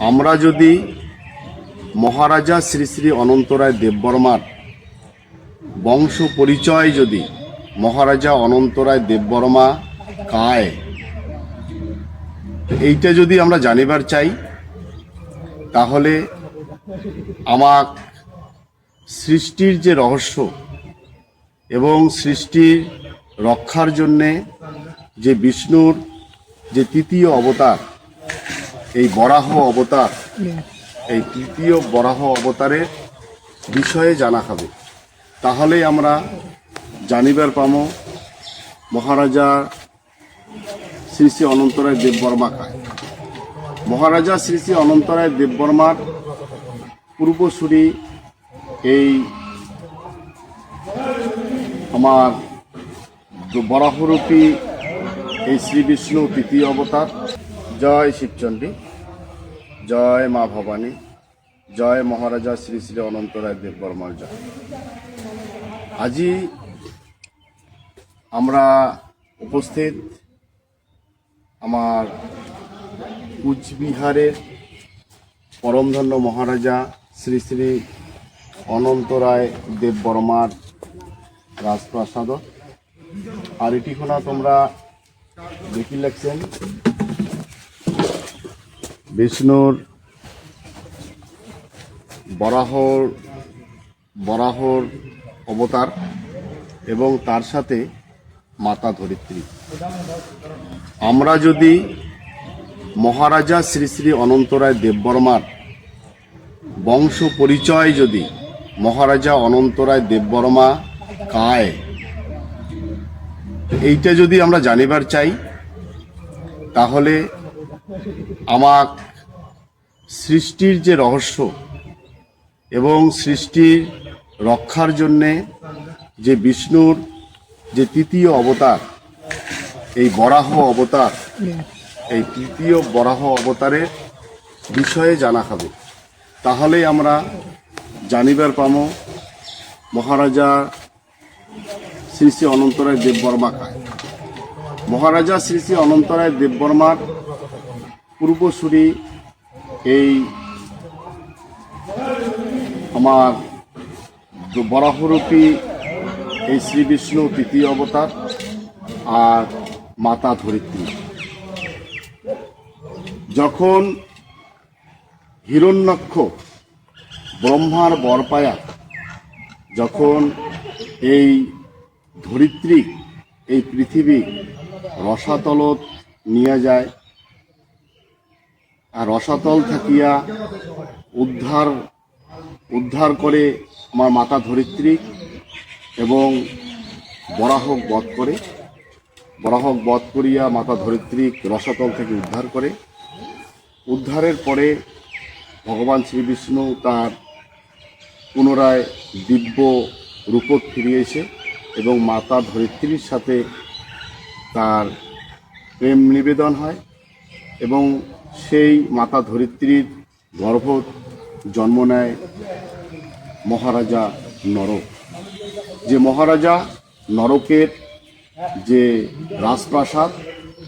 আমরা যদি মহারাজা শ্রী শ্রী অনন্তরায় দেববর্মার বংশ পরিচয় যদি মহারাজা অনন্তরায় দেববর্মা কায় এইটা যদি আমরা জানিবার চাই, তাহলে আমার সৃষ্টির যে রহস্য এবং সৃষ্টির রক্ষার জন্যে যে বিষ্ণুর যে তৃতীয় অবতার এই বরাহ অবতার এই তৃতীয় বরাহ অবতারের বিষয়ে জানা হবে। তাহলেই আমরা জানিবার পাম মহারাজা শ্রী শ্রী অনন্তরায় দেববর্মা খায় মহারাজা শ্রী শ্রী অনন্তরায় দেববর্মার পূর্বসূরি এই আমার বরাহরূপী এই শ্রী বিষ্ণু তৃতীয় অবতার। জয় শিবচণ্ডী জয় মা ভবানী, জয় মহারাজা শ্রী শ্রী অনন্তরায় দেববর্মার জয়। আজি আমরা উপস্থিত আমার কুচবিহারের পরমধন্য মহারাজা শ্রী শ্রী অনন্তরায় দেববর্মার রাজপ্রাসাদ আর এটি খোনা তোমরা দেখি লাগছেন বিষ্ণুর বরাহর বরাহর অবতার এবং তার সাথে মাতা ধরিত্রী। আমরা যদি মহারাজা শ্রী শ্রী অনন্তরায় দেববর্মার বংশ পরিচয় যদি মহারাজা অনন্তরায় দেববর্মা কায়, এইটা যদি আমরা জানিবার চাই, তাহলে আমার সৃষ্টির যে রহস্য এবং সৃষ্টির রক্ষার জন্যে যে বিষ্ণুর যে তৃতীয় অবতার, এই বরাহ অবতার, এই তৃতীয় বরাহ অবতারের বিষয়ে জানা হবে। তাহলেই আমরা জানিবার পাম, মহারাজা শ্রী শ্রী অনন্তরায় দেববর্মা খায় মহারাজা শ্রী শ্রী অনন্তরায় দেববর্মার পূর্বসূরি এই আমার বরাহরূপী এই শ্রী বিষ্ণু তৃতীয় অবতার আর মাতা ধরিত্রী। যখন হিরণ্যক্ষ ব্রহ্মার বরপায়া, যখন এই ধরিত্রী এই পৃথিবী রসাতলত নিয়ে যায় আর রসাতল থাকিয়া উদ্ধার উদ্ধার করে আমার মাতা ধরিত্রী এবং বরাহক বধ করে, বরাহক বধ করিয়া মাতা ধরিত্রী রসাতল থেকে উদ্ধার করে। উদ্ধারের পরে ভগবান শ্রীবিষ্ণু তার পুনরায় দিব্য রূপত ফিরিয়েছে এবং মাতা ধরিত্রীর সাথে তার প্রেম নিবেদন হয়। এবং সেই মাতা ধরিত্রীর গর্ভ জন্ম নেয় মহারাজা নরক। যে মহারাজা নরকের যে রাজপ্রাসাদ,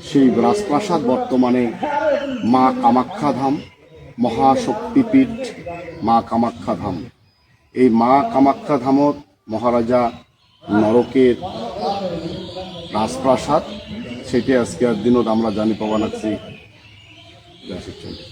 সেই রাজপ্রাসাদ বর্তমানে মা কামাখ্যা ধাম মহাশক্তিপীঠ মা কামাখ্যা ধাম এই মা কামাখ্যা ধামত মহারাজা নরকের রাজপ্রাসাদ, সেটি আজকের দিনত আমরা জানি পাওয়া লাগছি ദാസിച്ചുണ്ട്